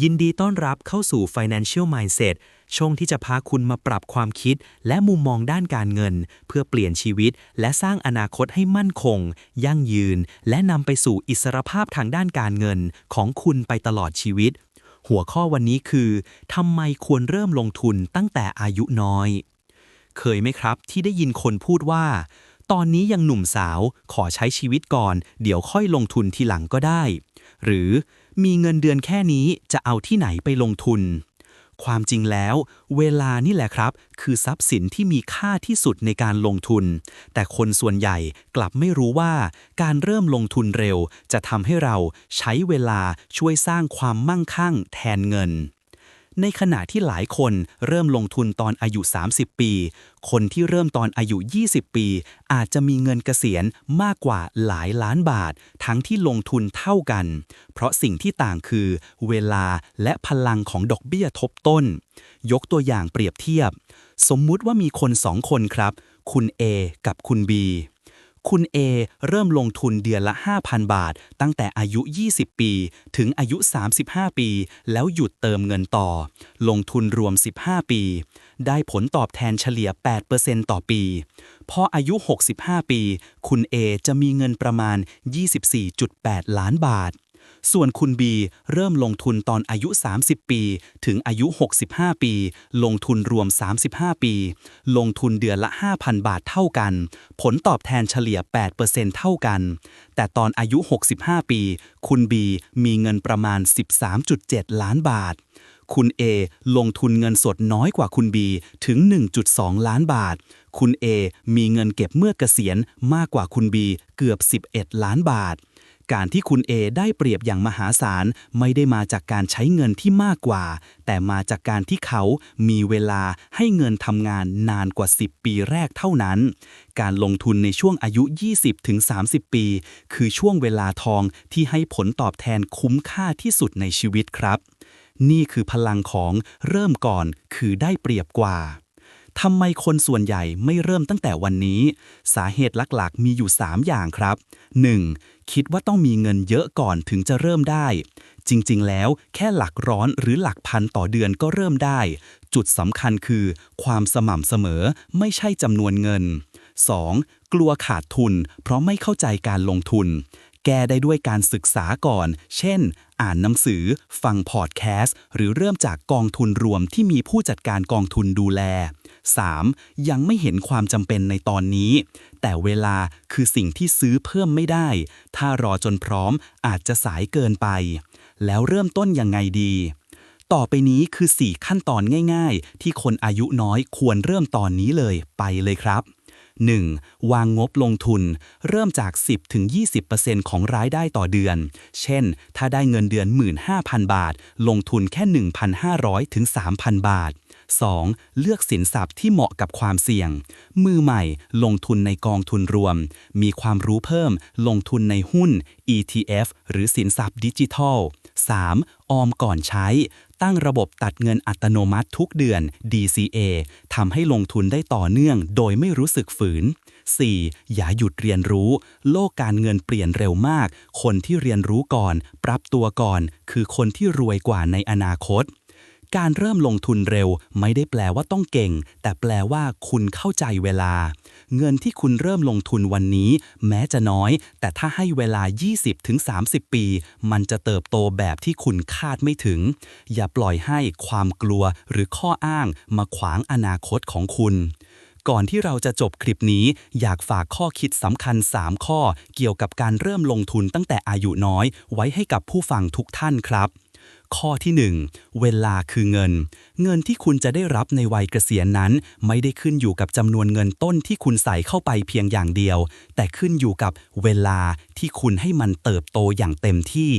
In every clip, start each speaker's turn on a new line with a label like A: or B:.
A: ยินดีต้อนรับเข้าสู่ Financial Mindset ช่องที่จะพาคุณมาปรับความคิด และมุมมองด้านการเงิน เพื่อเปลี่ยนชีวิต และสร้างอนาคตให้มั่นคง ยั่งยืน และนำไปสู่อิสรภาพทางด้านการเงินของคุณไปตลอดชีวิต หัวข้อวันนี้คือทำไมควรเริ่มลงทุนตั้งแต่อายุน้อย เคยไหมครับที่ได้ยินคนพูดว่า ตอนนี้ยังหนุ่มสาวขอใช้ชีวิตก่อน เดี๋ยวค่อยลงทุนทีหลังก็ได้ หรือ มีเงินเดือนแค่นี้จะเอาที่ไหนไปลงทุน ความจริงแล้ว เวลานี่แหละครับ คือทรัพย์สินที่มีค่าที่สุดในการลงทุน แต่คนส่วนใหญ่กลับไม่รู้ว่า การเริ่มลงทุนเร็ว จะทำให้เราใช้เวลาช่วยสร้างความมั่งคั่งแทนเงิน ในขณะที่หลายคนเริ่มลงทุนตอนอายุ 30 ปี คนที่เริ่มตอนอายุ 20 ปี อาจจะมีเงินเกษียณมากกว่าหลายล้านบาท ทั้งที่ลงทุนเท่ากัน เพราะสิ่งที่ต่างคือ เวลาและพลังของดอกเบี้ยทบต้น ยกตัวอย่างเปรียบเทียบ สมมุติว่ามีคนสองคนครับ คุณ A กับคุณ B คุณ A เริ่มลงทุนเดือนละ 5,000 บาท ตั้งแต่อายุ 20 ปี ถึงอายุ 35 ปี แล้วหยุดเติมเงินต่อ ลงทุนรวม 15 ปี ได้ผลตอบแทนเฉลี่ย 8%ต่อปี พออายุ 65 ปี คุณ A จะมีเงินประมาณ 24.8 ล้านบาท ส่วนคุณ B เริ่มลงทุนตอนอายุ 30 ปี ถึงอายุ 65 ปี ลงทุนรวม 35 ปี ลงทุนเดือนละ 5,000 บาทเท่ากัน ผลตอบแทนเฉลี่ย 8%เท่ากัน แต่ตอนอายุ 65 ปี คุณ B มีเงินประมาณ 13.7 ล้านบาทคุณ A ลงทุนเงินสดน้อยกว่าคุณ B ถึง 1.2 ล้านบาท คุณ A มีเงินเก็บเมื่อเกษียณมากกว่าคุณ B เกือบ 11 ล้านบาท การที่คุณ A ได้เปรียบอย่างมหาศาลไม่ได้มาจากการใช้เงินที่มากกว่า แต่มาจากการที่เขามีเวลาให้เงินทำงานนานกว่า 10 ปีแรกเท่านั้น การลงทุนในช่วงอายุ 20-30 ปี คือช่วงเวลาทองที่ให้ผลตอบแทนคุ้มค่าที่สุดในชีวิตครับ นี่คือพลังของเริ่มก่อนคือได้เปรียบกว่า ทำไมคนส่วนใหญ่ไม่เริ่มตั้งแต่วันนี้ สาเหตุหลักๆ มีอยู่ 3 อย่างครับ 1. คิดว่าต้องมีเงินเยอะก่อนถึงจะเริ่มได้ จริงๆ แล้วแค่หลักร้อนหรือหลักพันต่อเดือนก็เริ่มได้ จุดสำคัญคือ ความสม่ำเสมอไม่ใช่จำนวนเงิน 2. กลัวขาดทุน เพราะไม่เข้าใจการลงทุน แก้ได้ด้วยการศึกษาก่อน เช่น อ่านหนังสือ ฟังพอดแคสต์ หรือเริ่มจากกองทุนรวมที่มีผู้จัดการกองทุนดูแล 3. ยังไม่เห็นความจำเป็นในตอนนี้ แต่เวลาคือสิ่งที่ซื้อเพิ่มไม่ได้ ถ้ารอจนพร้อมอาจจะสายเกินไป แล้วเริ่มต้นยังไงดี ต่อไปนี้คือ 4 ขั้นตอนง่าย ๆ ที่คนอายุน้อยควรเริ่มตอนนี้เลยไปเลยครับ 1. วางงบลงทุน เริ่มจาก 10-20%ของรายได้ต่อเดือน เช่น ถ้าได้เงินเดือน 15,000 บาท ลงทุนแค่ 1,500ถึง3,000 บาท 2. เลือกสินทรัพย์ที่เหมาะกับความเสี่ยง มือใหม่ลงทุนในกองทุนรวม มีความรู้เพิ่ม ลงทุนในหุ้น ETF หรือสินทรัพย์ดิจิทัล 3. ออมก่อนใช้ ตั้งระบบตัดเงินอัตโนมัติทุกเดือน DCA ทำให้ลงทุนได้ต่อเนื่องโดยไม่รู้สึกฝืน 4. อย่าหยุดเรียนรู้ โลกการเงินเปลี่ยนเร็วมาก คนที่เรียนรู้ก่อน ปรับตัวก่อน คือคนที่รวยกว่าในอนาคต การเริ่มลงทุนเร็วไม่ได้แปลว่าต้องเก่ง แต่แปลว่าคุณเข้าใจเวลา เงินที่คุณเริ่มลงทุนวันนี้ แม้จะน้อย แต่ถ้าให้เวลา 20-30 ปี มันจะเติบโตแบบที่คุณคาดไม่ถึง อย่าปล่อยให้ความกลัวหรือข้ออ้างมาขวางอนาคตของคุณก่อนที่เราจะจบคลิปนี้ อยากฝากข้อคิดสำคัญ 3 ข้อ เกี่ยวกับการเริ่มลงทุนตั้งแต่อายุน้อย ไว้ให้กับผู้ฟังทุกท่านครับ ข้อที่ 1 เวลาคือเงิน เงินที่คุณจะได้รับในวัยเกษียณนั้น ไม่ได้ขึ้นอยู่กับจำนวนเงินต้นที่คุณใส่เข้าไปเพียงอย่างเดียว แต่ขึ้นอยู่กับเวลาที่คุณให้มันเติบโตอย่างเต็มที่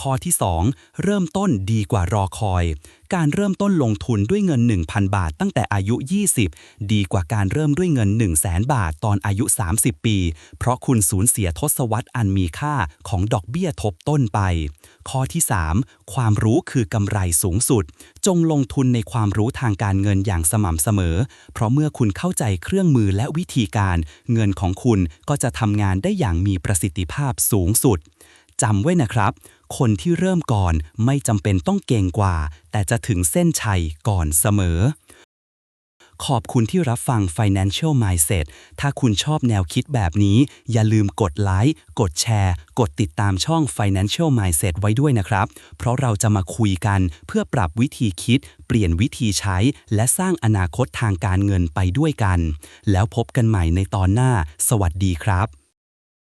A: ข้อที่ 2 เริ่มต้นดีกว่ารอคอย การเริ่มต้นลงทุนด้วยเงิน 1,000 บาทตั้งแต่อายุ 20 ดีกว่าการเริ่มด้วยเงิน 1 0 0 0 0แบาทตอนอายุ 30 ปี เพราะคุณสูญเสียทศวรรษอันมีค่าของดอกเบี้ยทบต้นไป ข้อที่ 3 ความรู้คือกำไรสูงสุด จงลงทุนในความรู้ทางการเงินอย่างสม่ำเสมอ เพราะเมื่อคุณเข้าใจเครื่องมือและวิธีการ เงินของคุณก็จะทำงานได้อย่างมีประสิทธิภาพสูงสุด
B: จำไว้นะครับ คนที่เริ่มก่อนไม่จำเป็นต้องเก่งกว่า แต่จะถึงเส้นชัยก่อนเสมอ ขอบคุณที่รับฟัง Financial Mindset ถ้าคุณชอบแนวคิดแบบนี้ อย่าลืมกดไลค์ กดแชร์ กดติดตามช่อง Financial Mindset ไว้ด้วยนะครับ เพราะเราจะมาคุยกันเพื่อปรับวิธีคิด เปลี่ยนวิธีใช้ และสร้างอนาคตทางการเงินไปด้วยกัน แล้วพบกันใหม่ในตอนหน้า สวัสดีครับ